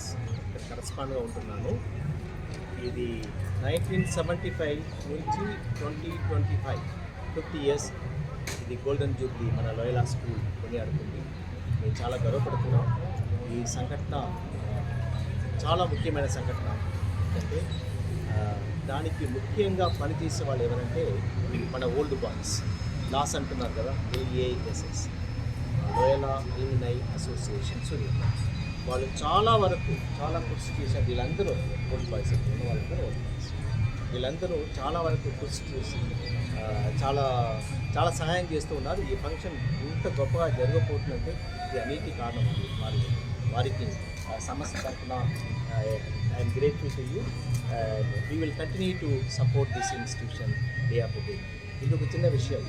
శ్రీనివాస్ ఇక్కడ కరస్పాండ్గా ఉంటున్నాను. ఇది నైన్టీన్ సెవెంటీ ఫైవ్ నుంచి twenty twenty five fifty years. ఇది గోల్డెన్ జూబ్లీ మన లోయలా స్కూల్ కొనియాడుతుంది మేము చాలా గర్వపడుతున్నాం. ఈ సంఘటన చాలా ముఖ్యమైన సంఘటన ఎందుకంటే దానికి ముఖ్యంగా పనిచేసే వాళ్ళు ఎవరంటే మన ఓల్డ్ బాయ్స్. లాస్ అంటున్నారు కదా ఏఏఎస్ఎస్ లోయలా అల్మినై అసోసియేషన్ సూర్య వాళ్ళు చాలా వరకు చాలా కృషి చేశారు. వీళ్ళందరూ ఓల్డ్ బాయ్స్. వాళ్ళందరూ ఓల్డ్ బాయ్స్ వీళ్ళందరూ చాలా వరకు కృషి చేసి చాలా చాలా సహాయం చేస్తూ ఉన్నారు. ఈ ఫంక్షన్ ఇంత గొప్పగా జరగబోతుందంటే ఇది అన్నిటి కారణం వారి వారికి సమస్య తరఫున I'm grateful to you. We will continue to support this institution day of day. ఇది ఒక చిన్న విషయం.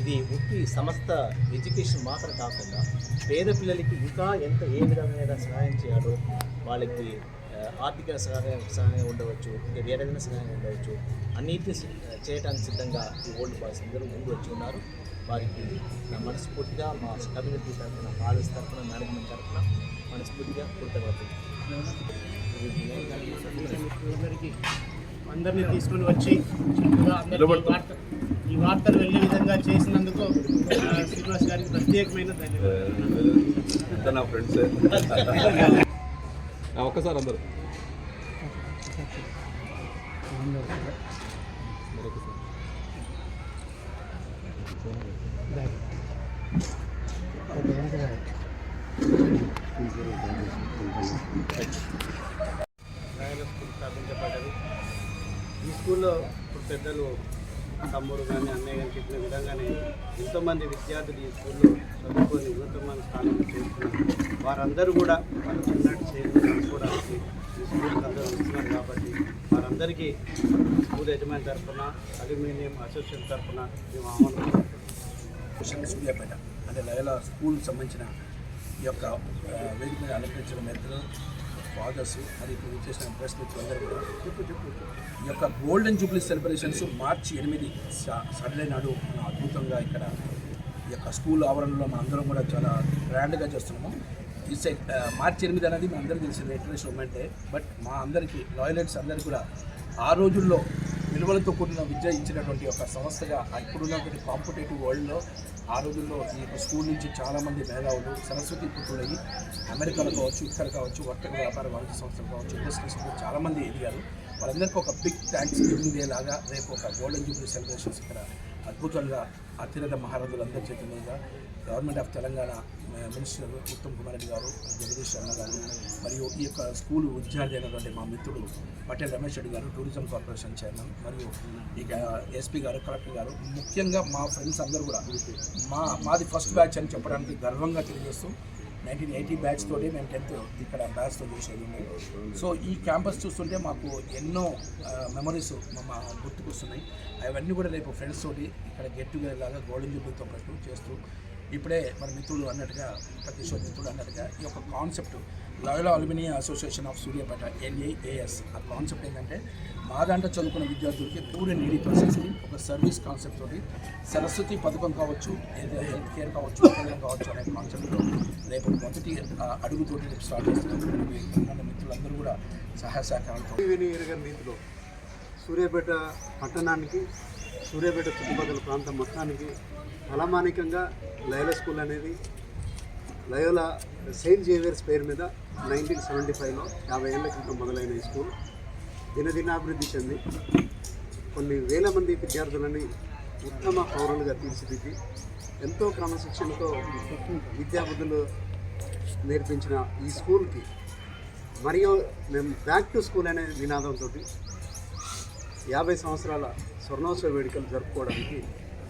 ఇది ఉట్టి సమస్త ఎడ్యుకేషన్ మాత్రం కాకుండా పేద పిల్లలకి ఇంకా ఎంత ఏ విధమైన సహాయం చేయాలో వాళ్ళకి ఆర్థిక సహాయం సహాయం ఉండవచ్చు ఇంకా వేరే ఏదైనా సహాయం ఉండవచ్చు. అన్నిటిని చేయడానికి సిద్ధంగా ఈ ఓల్డ్ బాయ్స్ అందరూ ముందు వచ్చి ఉన్నారు. వారికి నా మనస్ఫూర్తిగా మా కమ్యూనిటీ తరఫున కాలేజ్ తరఫున మేనేజ్మెంట్ తరఫున మనస్ఫూర్తిగా కృతజ్ఞతలు. అందరినీ తీసుకొని వచ్చి ఈ వార్త ఈ వార్తలు వెళ్ళే విధంగా చేసినందుకు ఆ, శ్రీనివాస్ గారికి ప్రత్యేకమైన ధన్యవాదాలు. నా ఫ్రెండ్స్ ఒక్కసారి అందరు. స్థాపించబడ్డది ఈ స్కూల్లో ఇప్పుడు పెద్దలు తమ్ముడు కానీ అన్నయ్య కానీ చెప్పిన విధంగానే ఎంతోమంది విద్యార్థులు ఈ స్కూల్లో చదువుకొని ఉన్నతమైన స్థానంలో చేస్తున్నారు వారందరూ కూడా వాళ్ళ చిన్నటి చేతులు చదువుకోవడానికి ఈ స్కూల్కి అందరూ వస్తున్నారు కాబట్టి వారందరికీ స్కూల్ యజమాని తరఫున అల్యూమినియం అసోసియేషన్ తరఫున మేము ఆహ్వానం సూర్యాపేట అంటే లయల స్కూల్ సంబంధించిన ఈ యొక్క వేదిక మీద అలంకరించిన మెత్తలు ఫాదర్స్ eh, మరి ఇప్పుడు చేసిన ప్రెస్ మిత్రులందరూ కూడా. చెప్పు చెప్పు ఈ యొక్క గోల్డెన్ జూబ్లీ సెలబ్రేషన్స్ మార్చి ఎనిమిది సా- సాటర్డే నాడు మనం అద్భుతంగా ఇక్కడ ఈ యొక్క స్కూల్ ఆవరణలో మనం అందరం కూడా చాలా గ్రాండ్గా చేస్తున్నాము. ఈ సైడ్ మార్చి ఎనిమిది అనేది మన అందరికీ తెలిసింది. ఇంటర్నేషనల్ మూమెంటే బట్ మా అందరికీ లాయలెట్స్ అందరికీ కూడా ఆ రోజుల్లో విలువలతో కూడిన విద్య ఇచ్చినటువంటి ఒక సంస్థగా ఇప్పుడున్నటువంటి కాంపిటేటివ్ వరల్డ్లో ఆ రోజుల్లో ఈ యొక్క స్కూల్ నుంచి చాలామంది మేధావులు సరస్వతి పుత్రులయ్యి అమెరికాలో కావచ్చు ఇక్కడ కావచ్చు వర్తక వ్యాపార వాణిజ్య సంస్థలు కావచ్చు ఇండస్ట్రీస్లో చాలామంది ఎదిగారు. వాళ్ళందరికీ ఒక బిగ్ థ్యాంక్స్ గివింగ్ డే లాగా రేపు ఒక గోల్డెన్ జూబ్లీ సెలబ్రేషన్స్ ఇక్కడ అద్భుతంగా అతిరథ మహారాజులందరి అందరి government of Telangana minister Uttam Kumar Reddy గారు జగదీష్ శర్మ గారు మరియు ఈ యొక్క స్కూల్ విద్యార్థి అయినటువంటి మా మిత్రుడు పటేల్ రమేష్ రెడ్డి గారు టూరిజం కార్పొరేషన్ చైర్మన్ మరియు ఇక ఎస్పీ గారు కలెక్టర్ గారు ముఖ్యంగా మా ఫ్రెండ్స్ అందరూ కూడా మా మాది ఫస్ట్ బ్యాచ్ అని చెప్పడానికి గర్వంగా తెలియజేస్తూ నైన్టీన్ ఎయిటీ బ్యాచ్ తోటి మేము టెన్త్ ఇక్కడ బ్యాచ్తో చేసేది ఉంది. సో ఈ క్యాంపస్ చూస్తుంటే మాకు ఎన్నో మెమరీస్ మా గుర్తుకొస్తున్నాయి అవన్నీ కూడా రేపు ఫ్రెండ్స్ తోటి ఇక్కడ గెట్ టుగెదర్ లాగా గోల్డెన్ జూబ్లీతో పాటు చేస్తూ ఇప్పుడే మన మిత్రులు అన్నట్టుగా ప్రతిశ్వర్ మిత్రుడు అన్నట్టుగా ఈ యొక్క concept Loyola alumni association of Suryapet NAAS ఆ కాన్సెప్ట్ ఏంటంటే మా దాంట్లో చదువుకున్న విద్యార్థులకి పూర్ అండ్ నీడీ పర్సన్స్కి ఒక సర్వీస్ కాన్సెప్ట్ తోటి సరస్వతి పథకం కావచ్చు లేదా హెల్త్ కేర్ కావచ్చు కావచ్చు అనే కాన్సెప్ట్లో రేపు మొదటి అడుగుతోటి రేపు స్టార్ట్ చేస్తున్నాం మన మిత్రులందరూ కూడా సహాయ సహకారాలతో. ఎరగని రీతిలో సూర్యాపేట పట్టణానికి సూర్యాపేట చుట్టుపక్కల ప్రాంతం మొత్తానికి అలమానికంగా లయల స్కూల్ అనేది లయోల సెయింట్ జేవియర్స్ పేరు మీద నైన్టీన్ సెవెంటీ ఫైవ్లో యాభై ఏళ్ళ క్రితం మొదలైన ఈ స్కూల్ దినదినాభివృద్ధి చెంది కొన్ని వేల మంది విద్యార్థులని ఉత్తమ పౌరులుగా తీర్చిదిద్ది ఎంతో క్రమశిక్షణతో విద్యాబుద్ధులు నేర్పించిన ఈ స్కూల్కి. మరియు మేము బ్యాక్ టు స్కూల్ అనే నినాదంతో యాభై సంవత్సరాల స్వర్ణోత్సవ వేడుకలు జరుపుకోవడానికి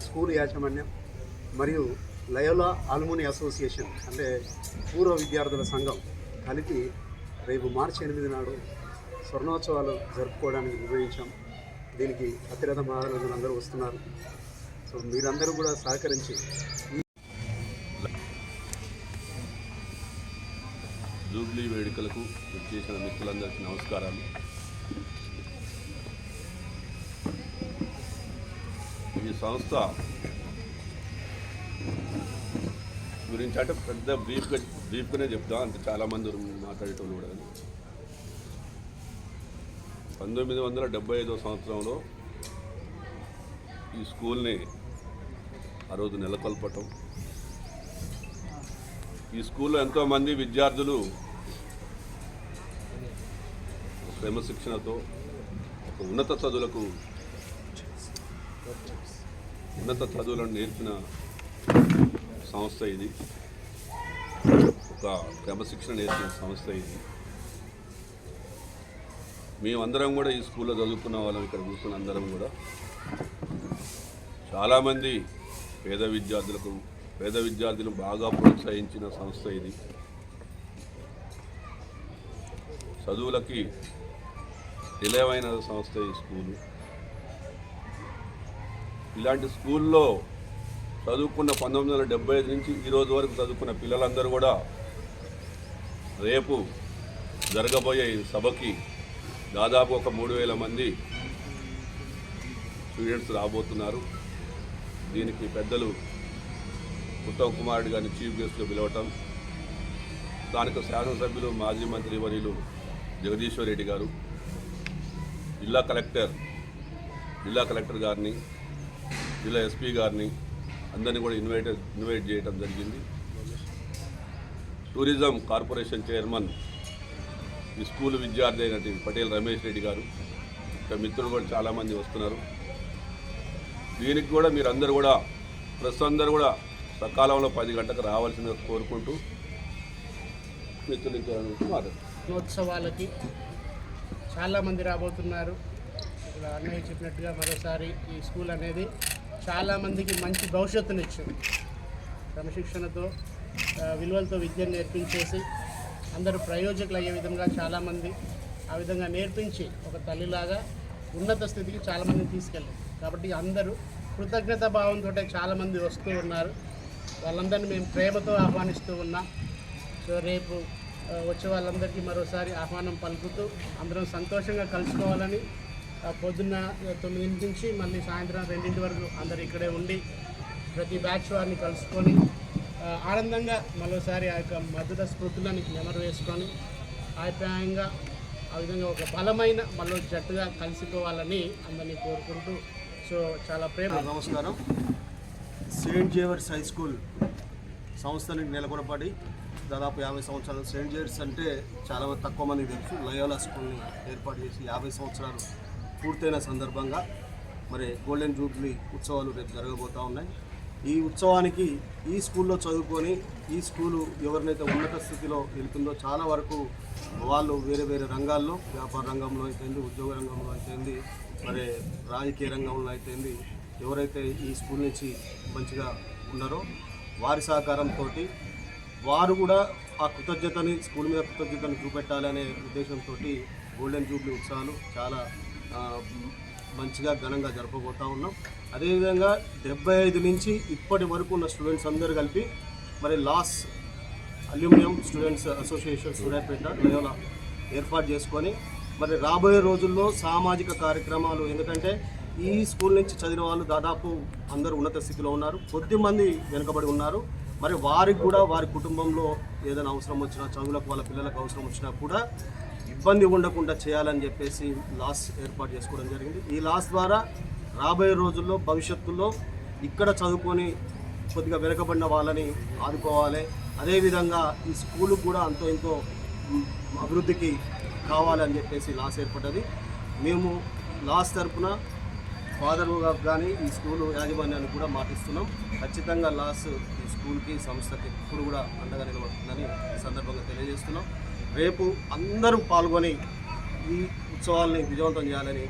స్కూల్ యాజమాన్యం మరియు లయోలా ఆల్ముని అసోసియేషన్ అంటే పూర్వ విద్యార్థుల సంఘం కలిపి రేపు మార్చి ఎనిమిది నాడు స్వర్ణోత్సవాలు జరుపుకోవడానికి నిర్వహించాం దీనికి అతిరథ మహారాజులు అందరూ వస్తున్నారు. సో మీరందరూ కూడా సహకరించి జూబ్లీ వేడుకలకు చేసిన మిత్రులందరికీ నమస్కారాలు. ఈ సంస్థ గురించి అంటే పెద్ద బ్రీఫ్గా బ్రీఫ్గానే చెప్తా అంటే చాలామంది మాట్లాడేటోళ్ళు కూడా. పంతొమ్మిది వందల డెబ్బై ఐదో సంవత్సరంలో ఈ స్కూల్ని ఆ రోజు నెలకొల్పటం ఈ స్కూల్లో ఎంతోమంది విద్యార్థులు క్రమశిక్షణతో ఒక ఉన్నత చదువులకు ఉన్నత చదువులను నేర్పిన సంస్థ ఇది. ఒక క్రమశిక్షణ నేర్పిన సంస్థ ఇది. మేమందరం కూడా ఈ స్కూల్లో చదువుకున్న వాళ్ళం ఇక్కడ కూర్చున్న అందరం కూడా. చాలామంది పేద విద్యార్థులకు పేద విద్యార్థులను బాగా ప్రోత్సహించిన సంస్థ ఇది. చదువులకి నిలయమైన సంస్థ ఈ స్కూలు. ఇలాంటి స్కూల్లో చదువుకున్న పంతొమ్మిది వందల డెబ్బై ఐదు నుంచి ఈరోజు వరకు చదువుకున్న పిల్లలందరూ కూడా రేపు జరగబోయే ఈ సభకి దాదాపు ఒక మూడు వేల మంది స్టూడెంట్స్ రాబోతున్నారు. దీనికి పెద్దలు ఉత్తమ్ కుమార్ రెడ్డి గారిని చీఫ్ గెస్ట్గా పిలవటం స్థానిక శాసనసభ్యులు మాజీ మంత్రి వర్యులు జగదీశ్వర్ రెడ్డి గారు జిల్లా కలెక్టర్ జిల్లా కలెక్టర్ గారిని జిల్లా ఎస్పీ గారిని అందరినీ కూడా ఇన్వైట్ ఇన్వైట్ చేయడం జరిగింది. టూరిజం కార్పొరేషన్ చైర్మన్ ఈ స్కూల్ విద్యార్థి అయినటువంటి పటేల్ రమేష్ రెడ్డి గారు ఇంకా మిత్రులు కూడా చాలామంది వస్తున్నారు. దీనికి కూడా మీరందరూ కూడా ప్రస్తుతం అందరూ కూడా సకాలంలో పది గంటలకు రావాల్సిందిగా కోరుకుంటూ మిత్రులు ఇంకా దినోత్సవాలకి చాలామంది రాబోతున్నారు. ఇక్కడ అన్నయ్య చెప్పినట్టుగా మరోసారి ఈ స్కూల్ అనేది చాలామందికి మంచి భవిష్యత్తునిచ్చింది క్రమశిక్షణతో విలువలతో విద్యను నేర్పించేసి అందరూ ప్రయోజకులు అయ్యే విధంగా చాలామంది ఆ విధంగా నేర్పించి ఒక తల్లిలాగా ఉన్నత స్థితికి చాలామందిని తీసుకెళ్ళారు. కాబట్టి అందరూ కృతజ్ఞత భావంతో చాలామంది వస్తూ ఉన్నారు. వాళ్ళందరినీ మేము ప్రేమతో ఆహ్వానిస్తూ ఉన్నాం. సో రేపు వచ్చే వాళ్ళందరికీ మరోసారి ఆహ్వానం పలుకుతూ అందరం సంతోషంగా కలుసుకోవాలని పొద్దున్న తొమ్మిదింటి నుంచి మళ్ళీ సాయంత్రం రెండింటి వరకు అందరు ఇక్కడే ఉండి ప్రతి బ్యాచ్ వారిని కలుసుకొని ఆనందంగా మరోసారి ఆ యొక్క మధుర స్మృతులను నెమరు వేసుకొని ఆప్యాయంగా ఆ విధంగా ఒక బలమైన మళ్ళీ జట్టుగా కలిసిపోవాలని అందరినీ కోరుకుంటూ సో చాలా ప్రేమ. నమస్కారం. సెయింట్ జేవర్స్ హై స్కూల్ సంస్థని నెలకొనపడి దాదాపు యాభై సంవత్సరాలు. సెయింట్ జేవర్స్ అంటే చాలా తక్కువ మందికి తెలుసు. లయోలా స్కూల్ని ఏర్పాటు చేసి యాభై సంవత్సరాలు పూర్తయిన సందర్భంగా మరి గోల్డెన్ జూబ్లీ ఉత్సవాలు రేపు జరగబోతూ ఉన్నాయి. ఈ ఉత్సవానికి ఈ స్కూల్లో చదువుకొని ఈ స్కూలు ఎవరినైతే ఉన్నత స్థితిలో వెళ్తుందో చాలా వరకు వాళ్ళు వేరే వేరే రంగాల్లో వ్యాపార రంగంలో అయితేంది ఉద్యోగ రంగంలో అయితేంది మరి రాజకీయ రంగంలో అయితేంది ఎవరైతే ఈ స్కూల్ నుంచి మంచిగా ఉన్నారో వారి సహకారంతో వారు కూడా ఆ కృతజ్ఞతని స్కూల్ మీద కృతజ్ఞతని చూపెట్టాలనే ఉద్దేశంతో గోల్డెన్ జూబ్లీ ఉత్సవాలు చాలా మంచిగా ఘనంగా జరపబోతూ ఉన్నాం. అదేవిధంగా డెబ్బై ఐదు నుంచి ఇప్పటి వరకు ఉన్న స్టూడెంట్స్ అందరూ కలిపి మరి loss alumni students association Suryapet Loyola ఏర్పాటు చేసుకొని మరి రాబోయే రోజుల్లో సామాజిక కార్యక్రమాలు ఎందుకంటే ఈ స్కూల్ నుంచి చదివిన వాళ్ళు దాదాపు అందరూ ఉన్నత స్థితిలో ఉన్నారు. కొద్దిమంది వెనుకబడి ఉన్నారు. మరి వారికి కూడా వారి కుటుంబంలో ఏదైనా అవసరం వచ్చినా చదువులకు వాళ్ళ పిల్లలకు అవసరం వచ్చినా కూడా ఇబ్బంది ఉండకుండా చేయాలని చెప్పేసి లాస్ ఏర్పాటు చేసుకోవడం జరిగింది. ఈ లాస్ ద్వారా రాబోయే రోజుల్లో భవిష్యత్తులో ఇక్కడ చదువుకొని కొద్దిగా వెనుకబడిన వాళ్ళని ఆదుకోవాలి. అదేవిధంగా ఈ స్కూలు కూడా అంతో ఇంతో అభివృద్ధికి కావాలని చెప్పేసి లాస్ ఏర్పడ్డది. మేము లాస్ తరపున ఫాదర్గా కానీ ఈ స్కూల్ యాజమాన్యాన్ని కూడా మాటిస్తున్నాం. ఖచ్చితంగా లాస్ ఈ స్కూల్కి సంస్థకి ఎప్పుడు కూడా అండగా నిలబడుతుందని ఈ సందర్భంగా తెలియజేస్తున్నాం. రేపు అందరూ పాల్గొని ఈ ఉత్సవాల్ని విజయవంతం చేయాలని